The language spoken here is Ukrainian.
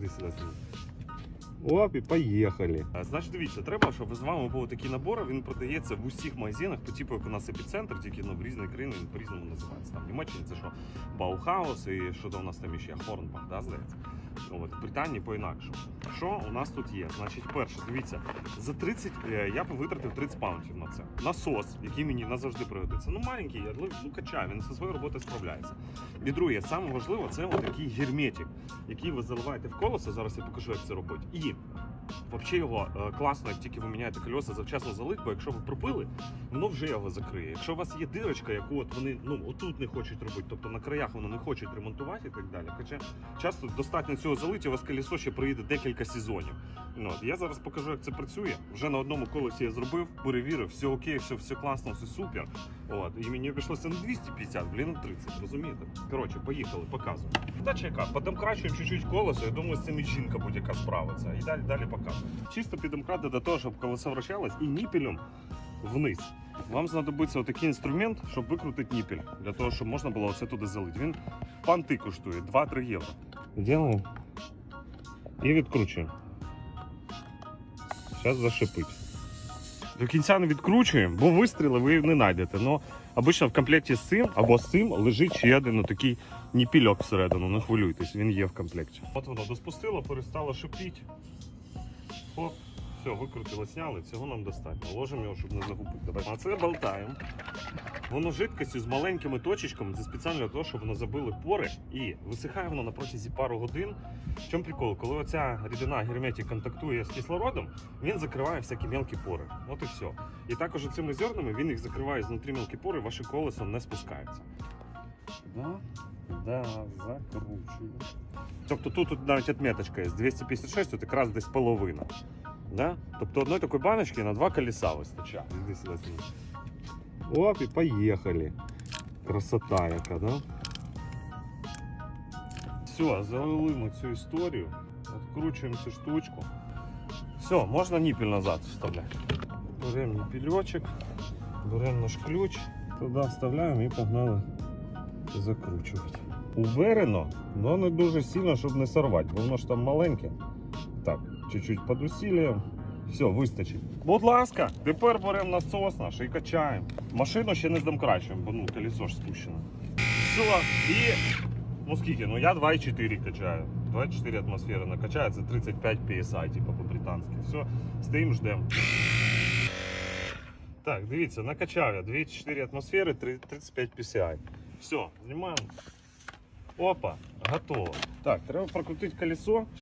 Іди сюди. сюди. Оп, і поїхали. Значить, дивіться, треба, щоб з вами був такий набор. Він продається в усіх магазинах, по типу, як у нас епіцентр, тільки ну, в різні країни він по-різному називається. Там в Німеччині це що Баухаус і що там у нас там ще Хорнбах, да, здається. От, в Британії по-інакшому. Що у нас тут є? Значить, перше, дивіться, за 30 е, я витратив 30 паунтів на це. Насос, який мені назавжди пригодиться. Ну, маленький, але ну, качає, він зі своєю роботою справляється. І друге, саме важливо, це отакий герметик, який ви заливаєте в колесо. Зараз я покажу, як це робити. І взагалі його е, класно, як тільки ви міняєте кольоса, завчасно залить, бо якщо ви пропили, воно вже його закриє. Якщо у вас є дирочка, яку от вони ну отут не хочуть робити, тобто на краях воно не хочуть ремонтувати і так далі. Хоча часто достатньо цього залиття, у вас колесо ще проїде декілька сезонів. Ну, от, я зараз покажу, як це працює. Вже на одному колесі я зробив, перевірив, все окей, все, все класно, все супер. От, і мені обійшлося не 250, блін, а 30, розумієте? Коротше, поїхали, показую. Задача яка? Подемкрачуємо чуть-чуть колесо, я думаю, з цим і жінка будь-яка справиться. І далі далі показую. Чисто підемкрати до того, щоб колесо вращалось і ніпелем вниз. Вам знадобиться отакий інструмент, щоб викрутити ніпель, для того, щоб можна було все туди залити. Він панти коштує 2-3 євро. Ділаємо і відкручуємо. Зараз зашипить. До кінця не відкручуємо, бо вистріли ви не знайдете. Но обично в комплекті з цим або з цим лежить ще один такий ніпільок всередину. Не хвилюйтесь, він є в комплекті. От воно доспустило, перестало шипіти. Хоп, все, викрутили, сняли, цього нам достатньо. Ложимо його, щоб не загубити. А це болтаємо. Воно жидкістю з маленькими точечками, це спеціально для того, щоб воно забили пори і висихає воно на протязі пару годин. В чому прикол? Коли оця рідина герметик контактує з кислородом, він закриває всякі мелкі пори. От і все. І також цими зернами він їх закриває знутрі мелкі пори, ваше колесо не спускається. Да, да, закручую. Тобто тут, тут навіть отметочка є 256, тут якраз десь половина. Да? Тобто одної такої баночки на два колеса вистачає. Іди сюди, сюди. Оп, і поїхали. Красота яка, да? Все, залили ми цю історію. Відкручуємо цю штучку. Все, можна ніпіль назад вставляти. Беремо ніпільочок, беремо наш ключ, туди вставляємо і погнали закручувати. Уверено, але не дуже сильно, щоб не сорвати, бо воно ж там маленьке. Так, чуть-чуть під усіллям. Все, вистачить. Будь ласка, тепер беремо насос наш і качаємо. Машину ще не здомкрачуємо, бо ну колесо ж спущено. Все, і ну скільки? Ну я 2,4 качаю. 24 атмосфери накачає, це 35 PSI, типу по-британськи. Все, стоїмо, ждемо. Так, дивіться, накачав я 2,4 атмосфери, 35 PSI. Все, знімаємо. Опа, готово. Так, треба прокрутити колесо.